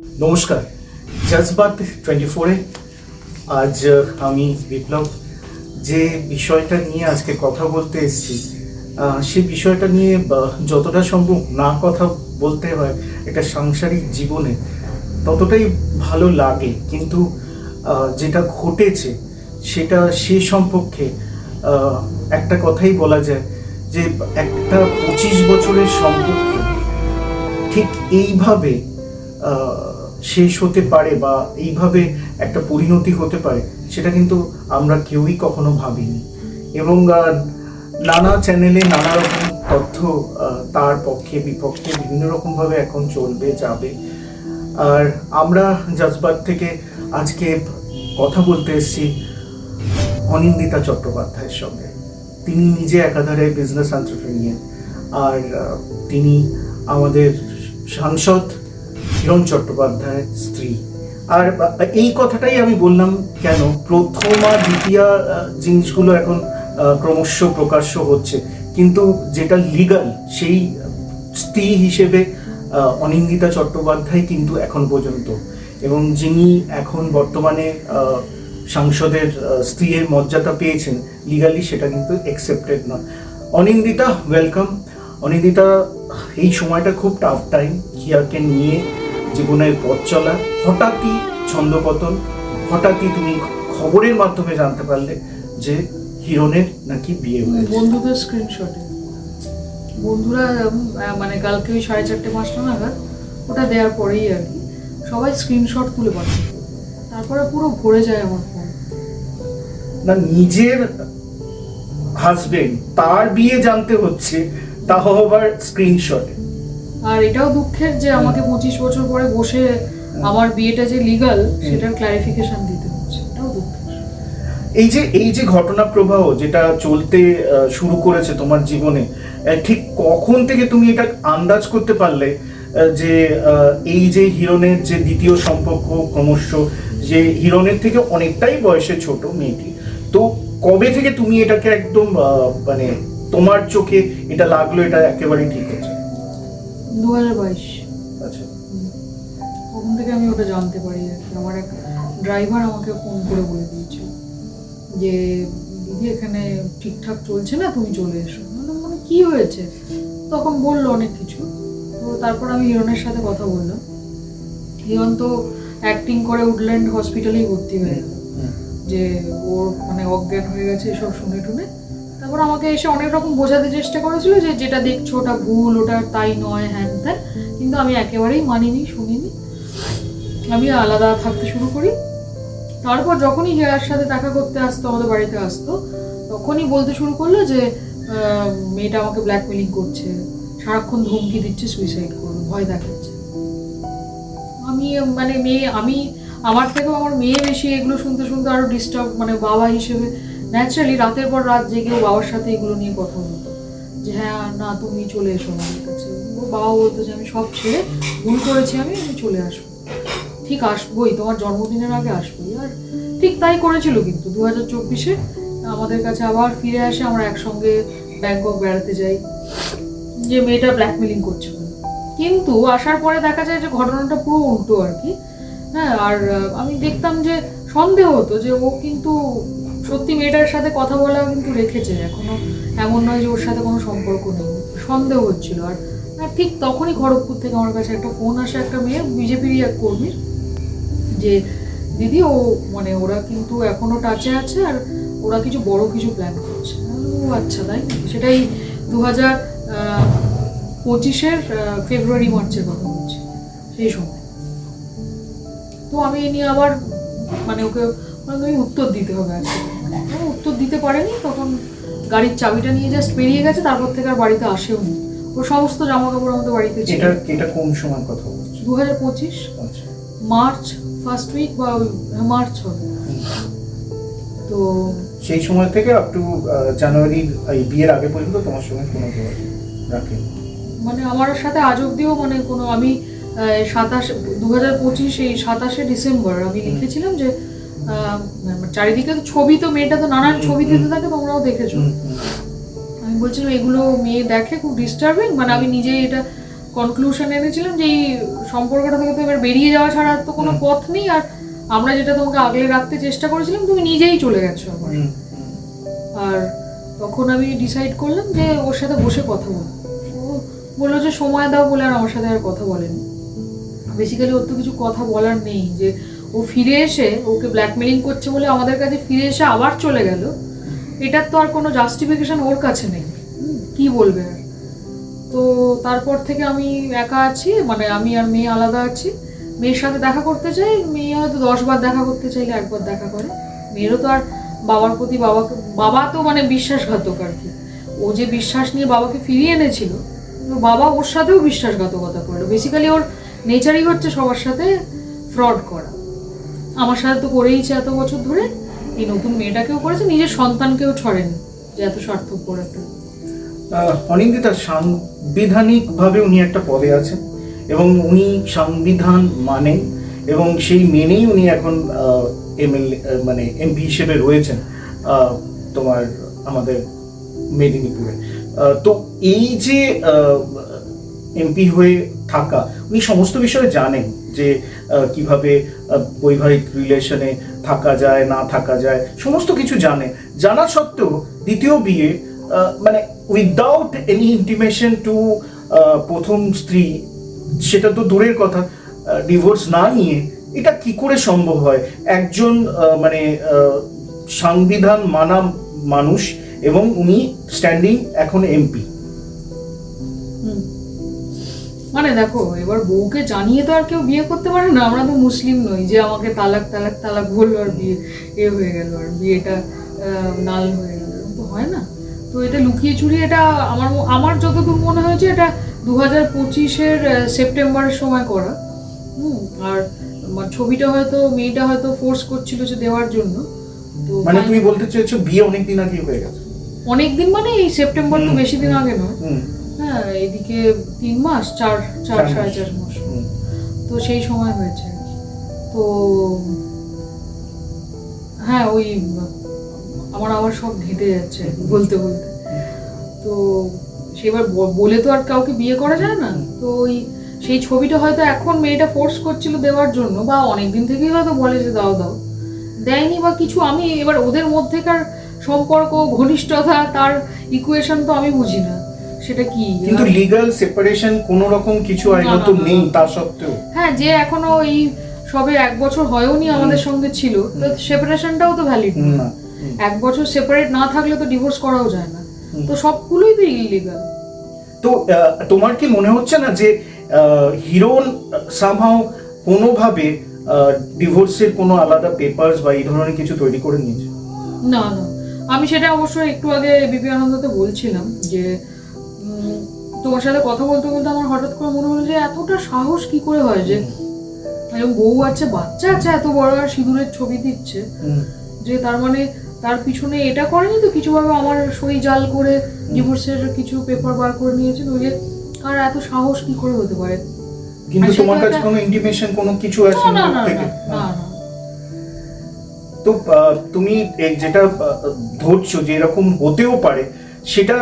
নমস্কার। জজবাত টোয়েন্টি ফোরে আজ আমি বিপ্লব যে বিষয়টা নিয়ে আজকে কথা বলতে এসেছি সে বিষয়টা নিয়ে যতটা সম্ভব না কথা বলতে হয় একটা সাংসারিক জীবনে ততটাই ভালো লাগে। কিন্তু যেটা ঘটেছে সেটা সে সম্পর্কে একটা কথাই বলা যায় যে, একটা পঁচিশ বছরের সম্পর্ক ঠিক এইভাবে শেষ হতে পারে বা এইভাবে একটা পরিণতি হতে পারে, সেটা কিন্তু আমরা কেউই কখনো ভাবিনি। এবং নানা চ্যানেলে নানা রকম তথ্য তার পক্ষে, বিপক্ষে বিভিন্ন রকমভাবে এখন চলবে, যাবে। আর আমরা জাজবাদ থেকে আজকে কথা বলতে এসেছি অনিন্দিতা চট্টোপাধ্যায়ের সঙ্গে। তিনি নিজে একাধারে বিজনেস এন্টারপ্রেনিয়ার আর তিনি আমাদের সাংসদ হিরণ চট্টোপাধ্যায়ের স্ত্রী। আর এই কথাটাই আমি বললাম কেন? প্রথম আর দ্বিতীয় জিনিসগুলো এখন ক্রমশ প্রকাশ্য হচ্ছে। কিন্তু যেটা লিগাল সেই স্ত্রী হিসেবে অনিন্দিতা চট্টোপাধ্যায় কিন্তু এখন পর্যন্ত। এবং যিনি এখন বর্তমানে সাংসদের স্ত্রীর মর্যাদা পেয়েছেন লিগালি সেটা কিন্তু অ্যাকসেপ্টেড নয়। অনিন্দিতা ওয়েলকাম অনিন্দিতা, এই সময়টা খুব টাফ টাইম হিয়াকে নিয়ে জীবনের পথ চলা হঠাৎই ছন্দপতন হঠাৎই তুমি খবরের মাধ্যমে জানতে পারলে যে হিরণের নাকি বিয়ে হয়েছে। বন্ধুদের স্ক্রিনশটে বন্ধুরা মানে কালকে ওই সাড়ে চারটে পাঁচটা নাগাদ ওটা দেওয়ার পরেই আর কি। সবাই স্ক্রিনশট তুলে পাঠায়। তারপরে পুরো ভরে যায় আমার ফোন না নিজের হাজবেন্ড তার বিয়ে জানতে হচ্ছে তাও আবার স্ক্রিনশটে আর এটাও দুঃখের যে আমাকে পঁচিশ বছর পরে বসে আমার বিয়েটা যে লিগাল সেটার ক্লারিফিকেশন দিতে হচ্ছে। এই যে এই যে ঘটনা প্রবাহ যেটা চলতে শুরু করেছে তোমার জীবনে ঠিক কখন থেকে তুমি এটা আন্দাজ করতে পারলে যে এই যে হিরণের যে দ্বিতীয় সম্পর্ক ক্রমশ, যে হিরণের থেকে অনেকটাই বয়সে ছোট মেয়েটি, তো কবে থেকে তুমি এটাকে একদম মানে তোমার চোখে এটা লাগল, এটা একেবারেই ঠিক দু হাজার বাইশ। আচ্ছা। তখন থেকে আমি ওটা জানতে পারি আর কি। আমার এক ড্রাইভার আমাকে ফোন করে বলে দিয়েছিল যে দিদি এখানে ঠিকঠাক চলছে না? তুমি চলে এসো। মানে কি হয়েছে? তখন বলল অনেক কিছু। তো তারপর আমি হিরণের সাথে কথা বললাম। হিরণ তো অ্যাক্টিং করে উডল্যান্ড হসপিটালেই ভর্তি হয়ে গেল। যে ওর মানে অজ্ঞান হয়ে গেছে এসব শুনে টুনে। তারপর আমাকে এসে অনেক রকম বোঝাতে চেষ্টা করেছিল যে যেটা দেখছ ওটা ভুল, ওটা তাই নয়, হ্যান ত্যান। কিন্তু আমি একেবারেই মানিনি, শুনিনি। আমি আলাদা থাকতে শুরু করি। তারপর যখনই হেয়ার সাথে দেখা করতে আসতো, আমাদের বাড়িতে আসতো, তখনই বলতে শুরু করল যে মেয়েটা আমাকে ব্ল্যাকমেলিং করছে। সারাক্ষণ ধমকি দিচ্ছে সুইসাইড করবে, ভয় দেখাচ্ছে। আমি মানে মেয়ে, আমি, আমার থেকেও আমার মেয়ে বেশি এগুলো শুনতে শুনতে আরও ডিস্টার্ব মানে বাবা হিসেবে ন্যাচারালি রাতের পর রাত জেগে বাবার সাথে এগুলো নিয়ে কথা বলতো যে হ্যাঁ না, তুমি চলে এসো আমার কাছে। ও বাবা বলতো যে, আমি সব ছেড়ে ভুল করেছি আমি আমি চলে আসব। ঠিক আসবোই, তোমার জন্মদিনের আগে আসবোই। আর ঠিক তাই করেছিল কিন্তু। দু হাজার চব্বিশে আমাদের কাছে আবার ফিরে আসে, আমরা একসঙ্গে ব্যাংকক বেড়াতে যাই। যে মেয়েটা ব্ল্যাকমেলিং করছে বলে কিন্তু আসার পরে দেখা যায় যে, ঘটনাটা পুরো উল্টো আর কি। হ্যাঁ আর আমি দেখতাম যে সন্দেহ হতো যে ও কিন্তু সত্যি মেয়েটার সাথে কথা বলা কিন্তু রেখেছে, এখনও এমন নয় যে ওর সাথে কোনো সম্পর্ক নেই। সন্দেহ হচ্ছিল। আর ঠিক তখনই খড়গপুর থেকে আমার কাছে একটা ফোন আসে একটা মেয়ে বিজেপিরই এক কর্মীর, যে, দিদি, ও মানে ওরা কিন্তু এখনও টাচে আছে আর ওরা কিছু বড় কিছু প্ল্যান করছে। ও আচ্ছা তাই সেটাই দু হাজার পঁচিশের ফেব্রুয়ারি, মার্চের কথা হচ্ছে সেই সময়। তো আমি এ নিয়ে আবার মানে ওকে বললাম, তুমি উত্তর দিতে হবে আজকে ও উত্তর দিতে পারেনি তখন গাড়ির চাবিটা নিয়ে জাস্ট বেরিয়ে গেছে তারপর থেকে আর বাড়িতে আসেও নি। ও সমস্ত জামা কাপড় আমাদের বাড়িতে ছিল। এটা এটা কোন সময় কথা বলছো? দু হাজার পঁচিশ মার্চ ফার্স্ট উইক বা মার্চ হবে। তো সেই সময় থেকে আপ টু জানুয়ারি এই বিয়ের আগে পর্যন্ত তোমার সঙ্গে কোনো যোগাযোগ রাখেনি? মানে আমার সাথে আজ অব্দিও মানে কোনো আমি সাতাশ দু হাজার পঁচিশ এই সাতাশে ডিসেম্বর আমি লিখেছিলাম যে চারিদিকে তো ছবি তো মেয়েটা তো নানান ছবি দিতে থাকে তোমরাও দেখেছ। আমি বলছিলাম এগুলো মেয়ে দেখে খুব ডিস্টার্বিং মানে আমি নিজেই এটা কনক্লুশন এনেছিলাম যে এই সম্পর্কটা থেকে তো এবার বেরিয়ে যাওয়া ছাড়া তো কোনো পথ নেই। আর আমরা যেটা তোমাকে আগলে রাখতে চেষ্টা করেছিলাম তুমি নিজেই চলে গেছো আমার আর তখন আমি ডিসাইড করলাম যে ওর সাথে বসে কথা বলব। ও বলল যে সময় দাও বলে আর আমার সাথে আর কথা বলেনি। বেসিক্যালি ওর তো কিছু কথা বলার নেই যে ও ফিরে এসে ওকে ব্ল্যাকমেলিং করছে বলে আমাদের কাছে ফিরে এসে আবার চলে গেল। এটার তো আর কোনো জাস্টিফিকেশন ওর কাছে নেই। কি বলবে? আর তো তারপর থেকে আমি একা আছি মানে আমি আর মেয়ে আলাদা আছি। মেয়ের সাথে দেখা করতে চাই, মেয়ে হয়তো দশ বার দেখা করতে চাইলে একবার দেখা করে। মেয়েরও তো আর বাবার প্রতি বাবাকে বাবা তো মানে বিশ্বাসঘাতক আর কি। ও যে বিশ্বাস নিয়ে বাবাকে ফিরিয়ে এনেছিল বাবা ওর সাথেও বিশ্বাসঘাতকতা করল বেসিক্যালি ওর নেচারই হচ্ছে সবার সাথে ফ্রড করা। আমার সাথে তো করেইছে এত বছর ধরে। এই নতুন মেয়েটাকেও করেছে, নিজের সন্তানকেও ছড়েনি যে এত স্বার্থপর একটা। অনিন্দিতা সাংবিধানিকভাবে উনি একটা পদে আছেন এবং উনি সংবিধান মানেন এবং সেই মেনেই উনি এখন এমএলএ মানে এমপি হিসেবে রয়েছেন তোমার আমাদের মেদিনীপুরে। তো এই যে এমপি হয়ে থাকা, উনি সমস্ত বিষয়ে জানেন যে কীভাবে বৈবাহিক রিলেশনে থাকা যায়, না থাকা যায়, সমস্ত কিছু জানে। জানা সত্ত্বেও দ্বিতীয় বিয়ে মানে উইদাউট এনি ইন্টিমেশন টু প্রথম স্ত্রী, সেটা তো দূরের কথা ডিভোর্স না নিয়ে এটা কি করে সম্ভব হয়? একজন মানে সংবিধান মানা মানুষ এবং উনি স্ট্যান্ডিং এখন এমপি মানে দেখো এবার বউকে জানিয়ে তো আর কেউ বিয়ে করতে পারে না। আমরা তো মুসলিম নই যে আমাকে তালাক তালাক তালাক বলল আর বিয়ে এ হয়ে গেল আর বিয়েটা নাল হয়ে গেল। তো হয় না। তো এটা লুকিয়ে চুরিয়ে এটা আমার আমার যতদূর মনে হয়েছে এটা দু হাজার পঁচিশের সেপ্টেম্বরের সময় করা। হুম আর ছবিটা হয়তো মেয়েটা হয়তো ফোর্স করছিল যে দেওয়ার জন্য। তো মানে তুমি বলতে চাইছো বিয়ে অনেকদিন আগে হয়ে গেছে। অনেক দিন মানে এই সেপ্টেম্বর তো বেশি দিন আগে নয়। হ্যাঁ এদিকে তিন মাস চার চার সাড়ে চার মাস। তো সেই সময় হয়েছে। তো হ্যাঁ ওই আমার আবার সব ঘেঁটে যাচ্ছে বলতে বলতে। তো সেবার বলে তো আর কাউকে বিয়ে করা যায় না। তো ওই সেই ছবিটা হয়তো এখন মেয়েটা ফোর্স করছিল দেওয়ার জন্য বা অনেক দিন থেকেই হয়তো বলে যে দাও দাও। দেয়নি বা কিছু আমি এবার ওদের মধ্যেকার সম্পর্ক ঘনিষ্ঠতা তার ইকুয়েশন তো আমি বুঝি না। সেটা কি? কিন্তু লিগাল সেপারেশন কোন রকম কিছু আইনত। নেই তা সত্ত্বেও। হ্যাঁ যে এখনও এই সবে এক বছর হয়ওনি আমাদের সঙ্গে ছিল তো সেপারেশনটাও তো ভ্যালিড না। এক বছর সেপারেট না থাকলে তো ডিভোর্স করাও যায় না। তো সবগুলোই তো ইলিগাল তো তোমার কি মনে হচ্ছে না যে হিরোন সামহাও কোনোভাবে ডিভোর্সের কোনো আলাদা পেপারস বা এই ধরনের কিছু তৈরি করে নিয়েছে? না না। আমি সেটা অবশ্যই একটু আগে বিপি আনন্দতে বলছিলাম যে তোমার সাথে কথা বলতে বলতে আমার হঠাৎ করে মনে হলো যে এতটা সাহস কি করে হয় যে এরকম বউ আছে বাচ্চা আছে এত বড় আর সিঁদুরের ছবি দিচ্ছে। যে তার মানে তার পিছনে এটা করেনি তো? কিছুভাবে আমার সই জাল করে ডিভোর্সের কিছু পেপার বার করে নিয়েছে নইলে আর এত সাহস কি করে হতে পারে? কিন্তু তোমার কাছে কোনো ইন্টিমেশন কোনো কিছু না আসেনি না না থেকে তো তুমি যেটা ধরছো যে এরকম হতেও পারে সেটা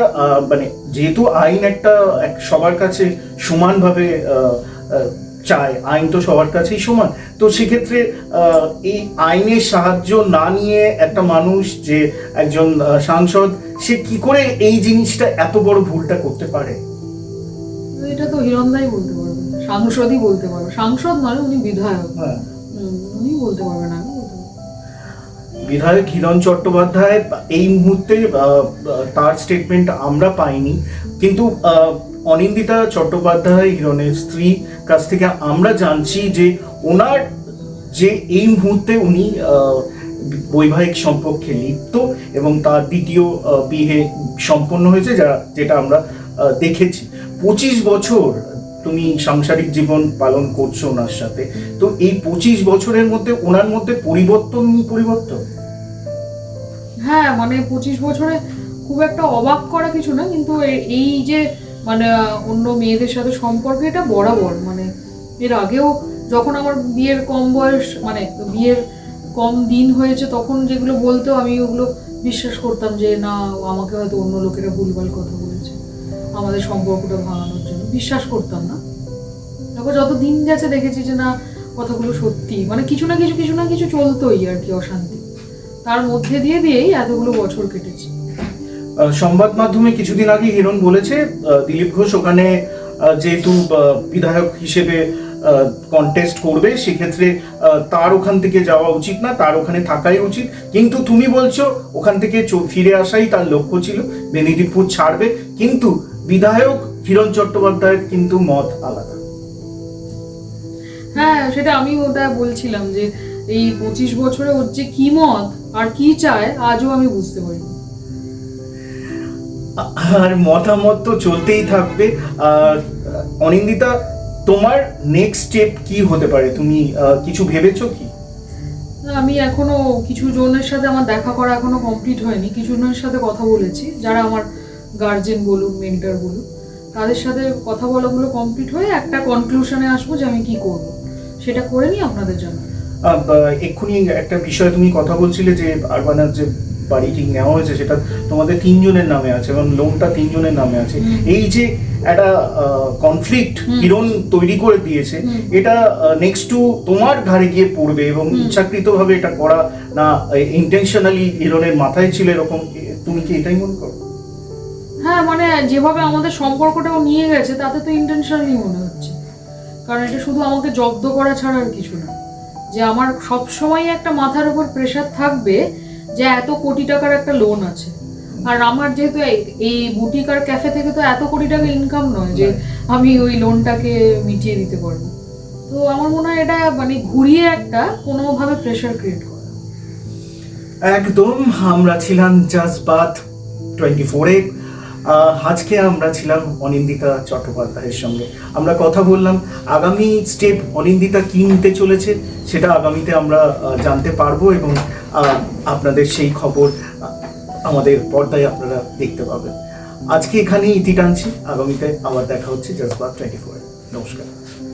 মানে যেহেতু আইন একটা সবার কাছে সমানভাবে চায় আইন তো সবার কাছেই সমান তো সেক্ষেত্রে এই আইনের সাহায্য না নিয়ে একটা মানুষ যে একজন সাংসদ সে কি করে এই জিনিসটা এত বড় ভুলটা করতে পারে? এটা তো হিরণদাই বলতে পারবে সাংসদই বলতে পারবে সাংসদ নয় উনি বিধায়ক। হ্যাঁ। উনি বলতে পারব না। বিধায়ক হিরণ চট্টোপাধ্যায় এই মুহূর্তে তার স্টেটমেন্ট আমরা পাইনি। কিন্তু অনিন্দিতা চট্টোপাধ্যায় হিরণের স্ত্রী কাছ থেকে আমরা জানছি যে ওনার যে এই মুহূর্তে উনি বৈবাহিক সম্পর্কে লিপ্ত এবং তার দ্বিতীয় বিয়ে সম্পন্ন হয়েছে যা যেটা আমরা দেখেছি। পঁচিশ বছর তুমি সাংসারিক জীবন পালন করছ ওনার সাথে। তো এই পঁচিশ বছরের মধ্যে ওনার মধ্যে পরিবর্তন পরিবর্তন? হ্যাঁ মানে পঁচিশ বছরে খুব একটা অবাক করা কিছু না, কিন্তু এই যে মানে অন্য মেয়েদের সাথে সম্পর্ক, এটা বরাবর মানে এর আগেও যখন আমার বিয়ের কম বয়স মানে বিয়ের কম দিন হয়েছে, তখন যেগুলো বলতো আমি ওগুলো বিশ্বাস করতাম যে, না, আমাকে হয়তো অন্য লোকেরা ভুলভাল কথা বলেছে, আমাদের সম্পর্কটা ভাঙানোর জন্য। বিশ্বাস করতাম না। তারপর যত দিন গেছে দেখেছি যে, না, কথাগুলো সত্যি মানে কিছু না কিছু কিছু না কিছু চলতোই আর কি অশান্তি। তার মধ্যে দিয়ে দিয়েই এতগুলো বছর কেটেছে। সংবাদ মাধ্যমে কিছুদিন আগে হিরণ বলেছে দিলীপ ঘোষ ওখানে যেহেতু বিধায়ক হিসেবে কন্টেস্ট করবে সেক্ষেত্রে তার ওখান থেকে যাওয়া উচিত না তার ওখানে থাকাই উচিত। কিন্তু তুমি বলছো ওখান থেকে ফিরে আসাই তার লক্ষ্য ছিল মেদিনীপুর ছাড়বে। কিন্তু বিধায়ক হিরণ চট্টোপাধ্যায়ের কিন্তু মত আলাদা। হ্যাঁ সেটা আমি ওটা বলছিলাম যে এই পঁচিশ বছরে ওর যে কি মত আর কি চায় আজও আমি বুঝতে পারিনি। আর মতামত তো চলতেই থাকবে। আর অনিন্দিতা তোমার নেক্সট স্টেপ কি হতে পারে? তুমি কিছু ভেবেছো কি? আমি এখনও কিছু জনের সাথে আমার দেখা করা এখনও কমপ্লিট হয়নি। কিছু জনের সাথে কথা বলেছি যারা আমার গার্জেন বলুন মেন্টার বলুন তাদের সাথে কথা বলাগুলো কমপ্লিট হয়ে একটা কনক্লুশনে আসব যে আমি কি করব। সেটা করে নিই আপনাদের জন্য। এক্ষুনি একটা বিষয়ে তুমি কথা বলছিলে যে আরবানার যে বাড়িটি নেওয়া হয়েছে সেটা তোমাদের তিনজনের নামে আছে এবং লোনটা তিনজনের নামে আছে। এই যে একটা কনফ্লিক্ট হিরণ তৈরি করে দিয়েছে এটা নেক্সট টু তোমার ঘাড়ে গিয়ে পড়বে এবং। ইচ্ছাকৃতভাবে এটা করা না ইন্টেনশনালি হিরণের মাথায় ছিল এরকম তুমি কি এটাই মনে করো? হ্যাঁ মানে যেভাবে আমাদের সম্পর্কটাও নিয়ে গেছে তাতে তো ইন্টেনশনালি মনে হচ্ছে। কারণ এটা শুধু আমাকে জব্দ করা ছাড়া আর কিছু না। যে আমার সব সময় একটা মাথার উপর প্রেশার থাকবে যে এত কোটি টাকার একটা লোন আছে। আর আমার যেহেতু এই- এই বুটিক আর ক্যাফে থেকে তো এত কোটি টাকা ইনকাম নয় যে আমি ওই লোনটাকে মিটিয়ে দিতে পারব। তো আমার মনে হয় এটা মানে ঘুরিয়ে একটা কোনোভাবে প্রেশার ক্রিয়েট করা। একদম আমরা ছিলাম জাজবাত টোয়েন্টি ফোরে আজকে আমরা ছিলাম অনিন্দিতা চট্টোপাধ্যায়ের সঙ্গে। আমরা কথা বললাম, আগামী স্টেপ অনিন্দিতা কী নিতে চলেছে সেটা আগামীতে আমরা জানতে পারব এবং আপনাদের সেই খবর আমাদের পর্দায় আপনারা দেখতে পাবেন। আজকে এখানেই ইতি টানছি, আগামীতে আবার দেখা হচ্ছে জাজবাদ টোয়েন্টি ফোরে নমস্কার।